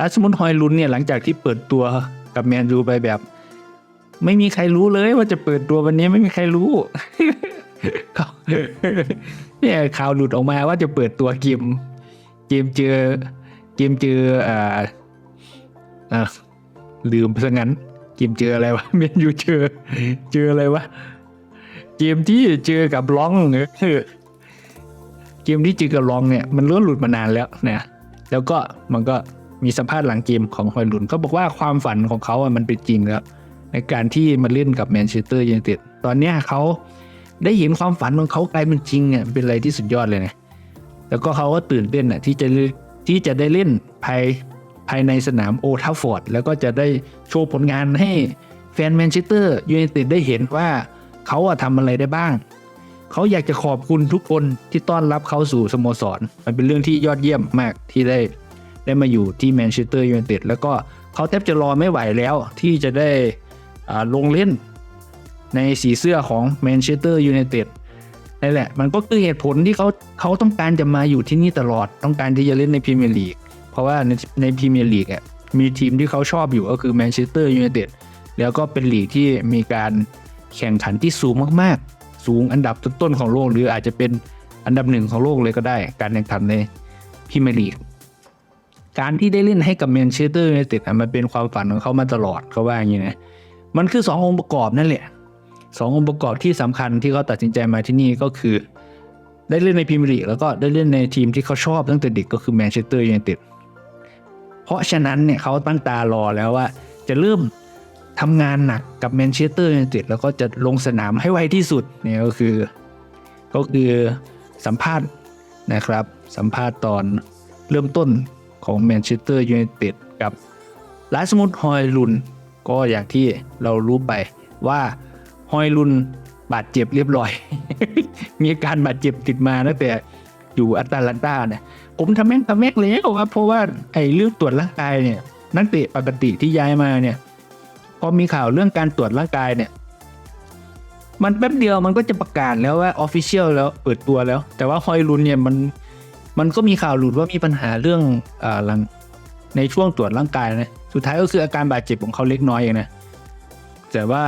ลาสมุนฮอยลุนเนี่ยหลังจากที่เปิดตัวกับแมนยูไปแบบ ไม่มีใครรู้เลยว่าจะเปิดตัววันนี้ไม่มีใครรู้เนี่ยข่าวหลุดออกมาว่าจะเปิดตัวเกมเกมเจอเกมเจออ่าอ่าลืมไปซะงั้นเกมเจออะไรวะเมนยูเจอ เจออะไรวะเกมที่เจอกับร้องเออเกมที่เจอกับร้องเนี่ย มันเล้วนหลุดมานานแล้วนะแล้วก็มันก็ มีสัมภาษณ์หลังเกมของฮอยลุนเขาบอกว่าความฝันของเขาอะมันเป็นจริงแล้ว ในการที่มาเล่นกับแมนเชสเตอร์ยูไนเต็ดตอนเนี้ยเขาได้เห็นความฝันของเขากลายเป็นจริงอะเป็นอะไรที่สุดยอดเลยนะแล้วก็เขาก็ตื่นเต้นอะที่จะที่จะได้เล่นภายภายในสนามโอทัฟฟอร์ดแล้วก็จะได้โชว์ผลงานให้แฟนแมนเชสเตอร์ยูไนเต็ดได้เห็นว่าเขาอะทำอะไรได้บ้าง เขาอยากจะขอบคุณทุกคนที่ต้อนรับเขาสู่สโมสร มันเป็นเรื่องที่ยอดเยี่ยมมากที่ได้ ได้มาอยู่ที่แมนเชสเตอร์ยูไนเต็ดแล้วก็เขาแทบจะรอไม่ไหวแล้วที่จะได้ลงเล่นในสีเสื้อของแมนเชสเตอร์ยูไนเต็ดนั่นแหละ มันก็คือเหตุผลที่เขาเขาต้องการจะมาอยู่ที่นี่ตลอดต้องการที่จะเล่นในพรีเมียร์ลีกเพราะว่าในในพรีเมียร์ลีกอะมีทีมที่เขาชอบอยู่ก็คือแมนเชสเตอร์ยูไนเต็ดแล้วก็เป็นลีกที่มีการแข่งขันที่สูงมากๆ สูงอันดับต้นๆของโลก หรืออาจจะเป็นอันดับหนึ่งของโลกเลยก็ได้ การแข่งขันในพรีเมียร์ลีก การที่ได้เล่นให้กับแมนเชสเตอร์ยูไนเต็ดมันเป็นความฝันของเขามาตลอดเขาว่าอย่างนี้นะมันคือสององค์ประกอบนั่นแหละสององค์ประกอบที่สำคัญที่เขาตัดสินใจมาที่นี่ก็คือ ได้เล่นในพรีเมียร์ลีกแล้วก็ได้เล่นในทีมที่เขาชอบตั้งแต่เด็กก็คือแมนเชสเตอร์ยูไนเต็ดเพราะฉะนั้นเนี่ยเขาตั้งตารอแล้วว่า จะเริ่มทำงานหนักกับแมนเชสเตอร์ยูไนเต็ดแล้วก็จะลงสนามให้ไวที่สุดเนี่ยก็คือก็คือสัมภาษณ์นะครับ สัมภาษณ์ตอนเริ่มต้น ของแมนเชสเตอร์ยูไนเต็ดกับลาสมุดฮอยลุน ก็อย่างที่เรารู้ไปว่าฮอยลุนบาดเจ็บเรียบร้อย มีอาการบาดเจ็บติดมาตั้งแต่อยู่อัตแลนตาเนี่ย ผมทำแม่งทำแม่งแล้วครับเพราะว่าไอ้เรื่องตรวจร่างกายเนี่ย นักเตะปกติที่ย้ายมาเนี่ย พอมีข่าวเรื่องการตรวจร่างกายเนี่ย มันแป๊บเดียวมันก็จะประกาศแล้วว่าออฟฟิเชียลแล้วเปิดตัวแล้ว แต่ว่าฮอยลุนเนี่ยมัน มันก็มีข่าวหลุดว่ามีปัญหาเรื่องอ่าหลังในช่วงตรวจร่างกายนะสุดท้ายก็คืออาการบาดเจ็บของเขาเล็กน้อยเองนะแต่ว่า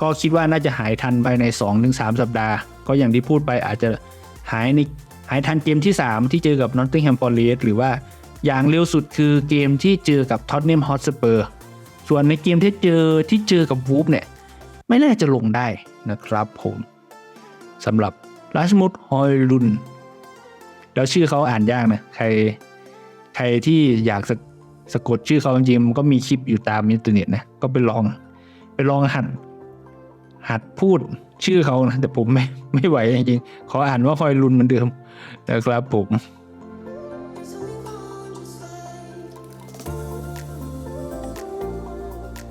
ก็คิดว่าน่าจะหายทันภายใน 2-3 สัปดาห์ ก็อย่างที่พูดไปอาจจะหายในหายทันเกมที่ 3 ที่เจอกับ Nottingham Forest หรือว่าอย่างเร็วสุดคือเกมที่เจอกับ Tottenham Hotspur ส่วนในเกมที่เจอที่เจอกับวูฟเนี่ย ไม่น่าจะลงได้นะครับผมสำหรับราชมุดฮอยลุน แล้วชื่อเขาอ่านยากนะใคร ใครที่อยากสะสะกดชื่อเขาจริงๆมันก็มีคลิปอยู่ตามอินเทอร์เน็ตนะก็ไปลอง ไปลองหัด หัดพูดชื่อเขานะแต่ผมไม่ไม่ไหวจริงๆขออ่านว่าฮอยรุนเหมือนเดิมนะครับผม